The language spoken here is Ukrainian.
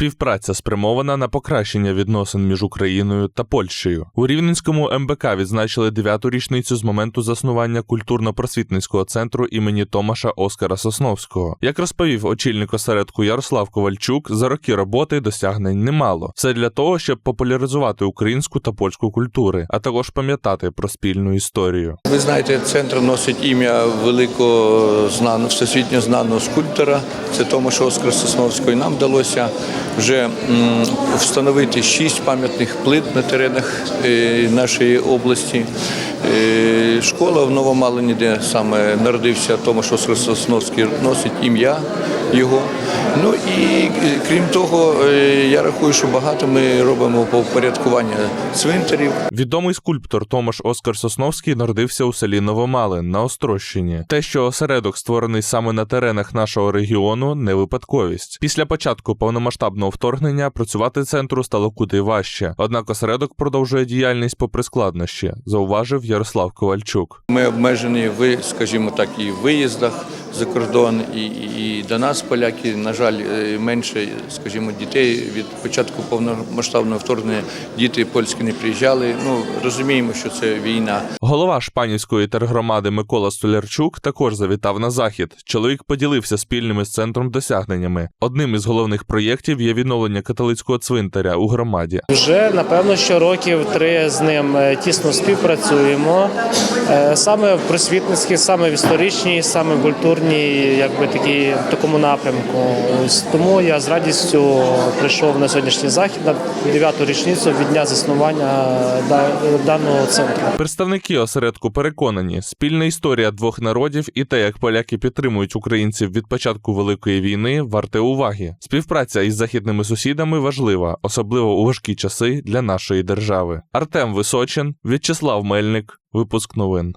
Співпраця спрямована на покращення відносин між Україною та Польщею. У Рівненському МБК відзначили дев'яту річницю з моменту заснування культурно-просвітницького центру імені Томаша Оскара Сосновського. Як розповів очільник осередку Ярослав Ковальчук, за роки роботи досягнень немало. Все для того, щоб популяризувати українську та польську культури, а також пам'ятати про спільну історію. Ви знаєте, центр носить ім'я великого знаного, всесвітньо знаного скульптора. Це Томаш Оскар Сосновського. І нам вдалося вже встановити шість пам'ятних плит на теренах е, нашої області. Е, Школа в Новомалині, де саме народився Томаш Оскар Сосновський, носить ім'я його. Ну і крім того, е, я рахую, що багато ми робимо по порядкуванню цвинтарів. Відомий скульптор Томаш Оскар Сосновський народився у селі Новомалин на Острощині. Те, що осередок створений саме на теренах нашого регіону, не випадковість. Після початку повномасштабного вторгнення працювати центру стало куди важче. Однак осередок продовжує діяльність попри складнощі, зауважив Ярослав Ковальчук. Ми обмежені в, скажімо так, і в виїздах за кордон, і, і, до нас поляки, на жаль, е, менше, скажімо, дітей від початку повномасштабного вторгнення діти польські не приїжджали. Ну розуміємо, що це війна. Голова Шпанівської тергромади Микола Столярчук також завітав на захід. Чоловік поділився спільними з центром досягненнями. Одним із головних проєктів є відновлення католицького цвинтаря у громаді. Вже напевно, що років три з ним е, тісно співпрацюємо. Е, Саме в просвітницькій, саме в історичній, саме в культурній, якби такі такому напрямку. Ось тому я з радістю прийшов на сьогоднішній захід на дев'яту річницю від дня заснування да- даного центру. Представники осередку переконані, спільна історія двох народів і те, як поляки підтримують українців від початку великої війни, варте уваги. Співпраця із західними сусідами важлива, особливо у важкі часи для нашої держави. Артем Височин, В'ячеслав Мельник, випуск новин.